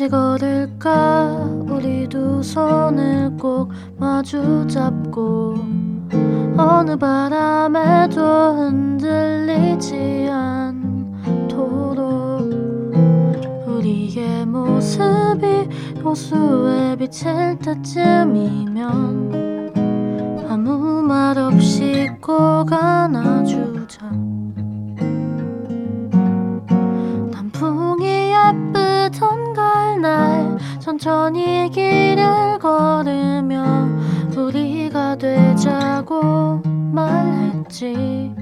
같이 걸을까? 우리 두 손을 꼭 마주 잡고 어느 바람에도 흔들리지 않도록 우리의 모습이 호수에 비칠 때쯤이면 아무 말 없이 꼭 안아 말했지.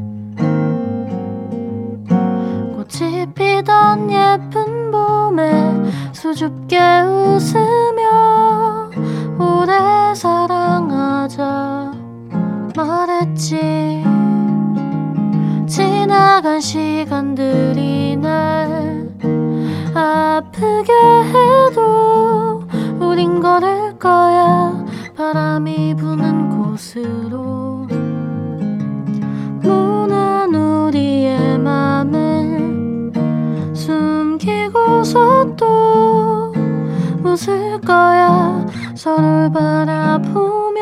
꽃이 피던 예쁜 봄에 수줍게 웃으며 오래 사랑하자 말했지. 지나간 시간들 웃을 거야. 서로를 바라보며.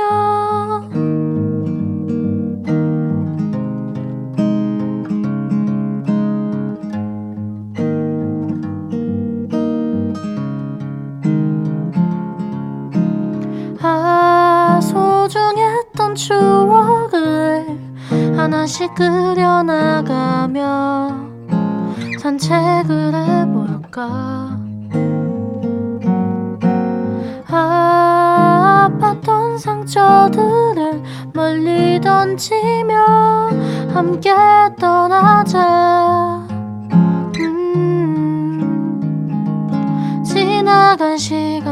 아 소중했던 추억을 하나씩 그려나가며 산책을 해볼까 상처들을 멀리 던지며 함께 떠나자. 음, 지나간 시간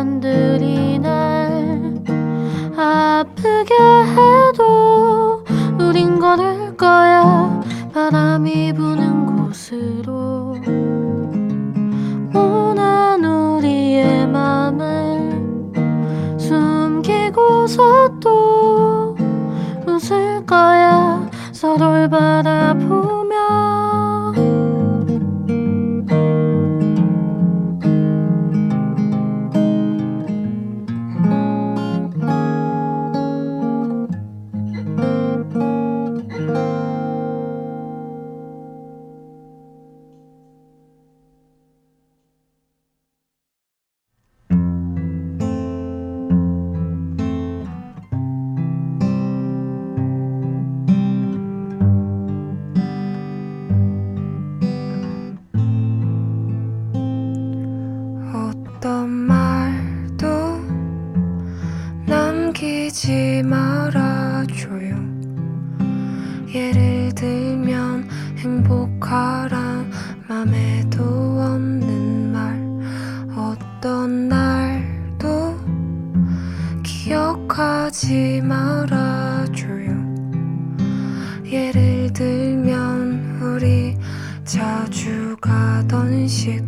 남기지 말아줘요. 예를 들면 행복하란 맘에도 없는 말. 어떤 날도 기억하지 말아줘요. 예를 들면 우리 자주 가던 식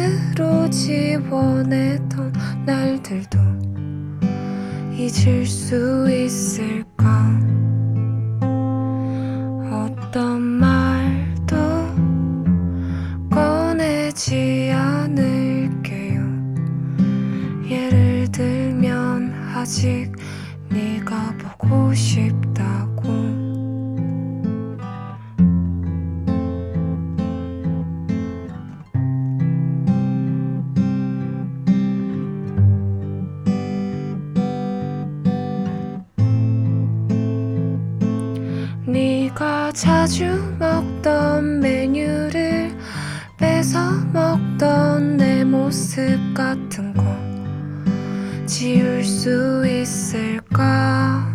네 손으로 지워내던 날들도 잊을 수 있을까 자주 먹던 메뉴를 뺏어 먹던 내 모습 같은 거 지울 수 있을까?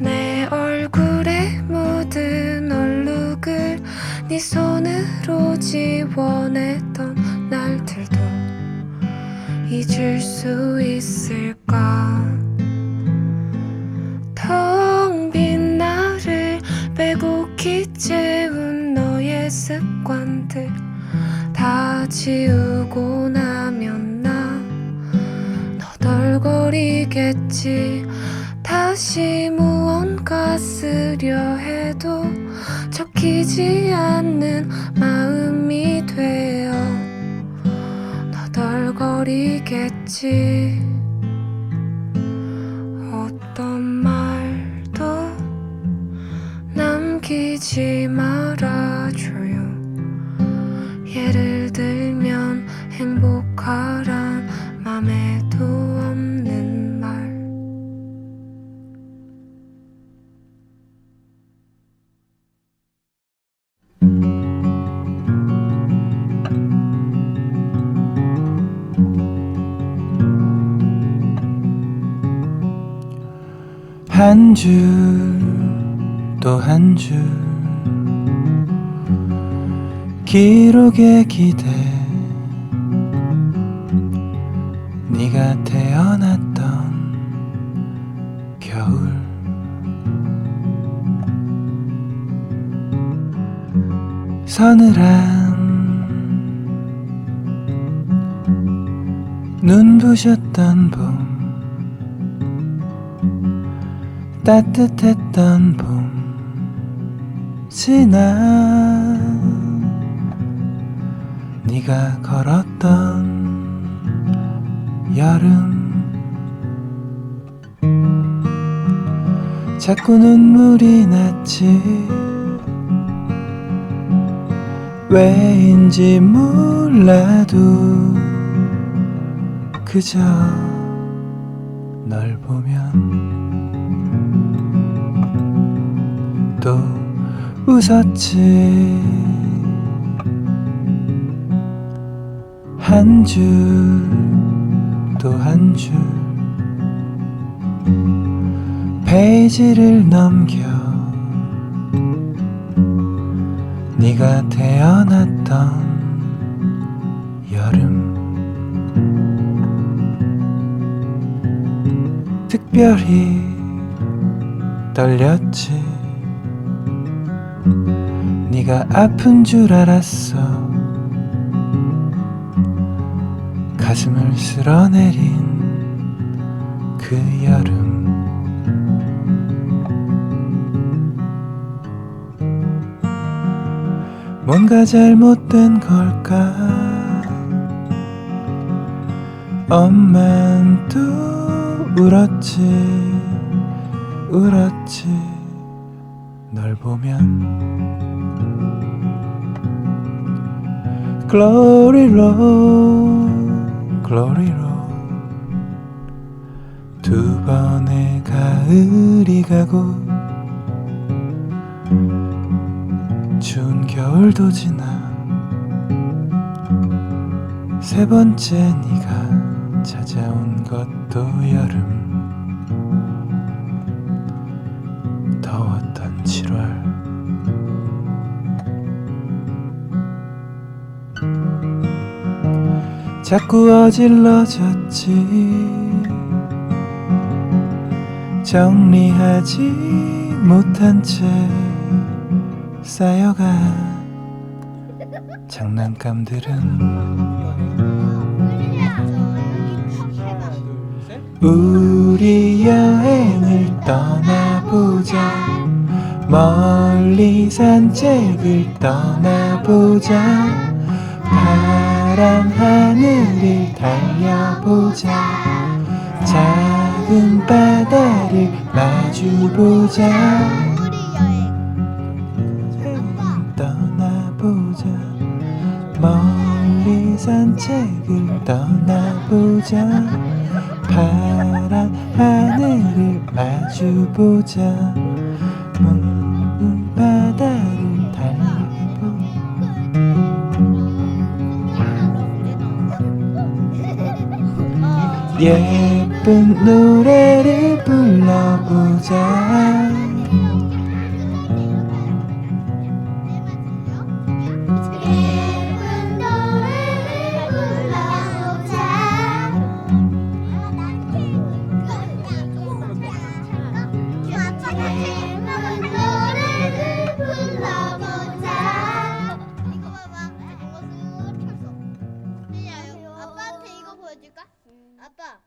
내 얼굴에 묻은 얼룩을 네 손으로 지워내던 날들도 잊을 수 있을까 너덜거리겠지. 다시 무언가 쓰려 해도 적히지 않는 마음이 되어 너덜거리겠지. 어떤 말도 남기지 말아줘요. 예를 들면 행복하 한 줄 또 한 줄. 기록의 기대. 네가 태어났던 겨울. 서늘한 눈부셨던 봄 따뜻했던 봄 지나 네가 걸었던 여름 자꾸 눈물이 났지. 왜인지 몰라도 그저 또 웃었지. 한 줄 또 한 줄. 페이지를 넘겨 네가 태어났던 여름. 특별히 떨렸지 네가 아픈 줄 알았어. 가슴을 쓸어내린 그 여름. 뭔가 잘못된 걸까? 엄만 또 울었지 울었지. 널 보면 Glory Road, Glory Road 두 번의 가을이 가고 추운 겨울도 지나 세 번째 네가 찾아온 것도 여름 더웠 자꾸 어질러졌지. 정리하지 못한 채 쌓여가 장난감들은. 우리 여행을 떠나보자. 멀리 산책을 떠나보자 파란 하늘을 달려보자. 작은 바다를 마주보자. 떠나보자. 멀리 산책을 떠나보자. 파란 하늘을 마주보자 예쁜 노래를 불러보자 爸爸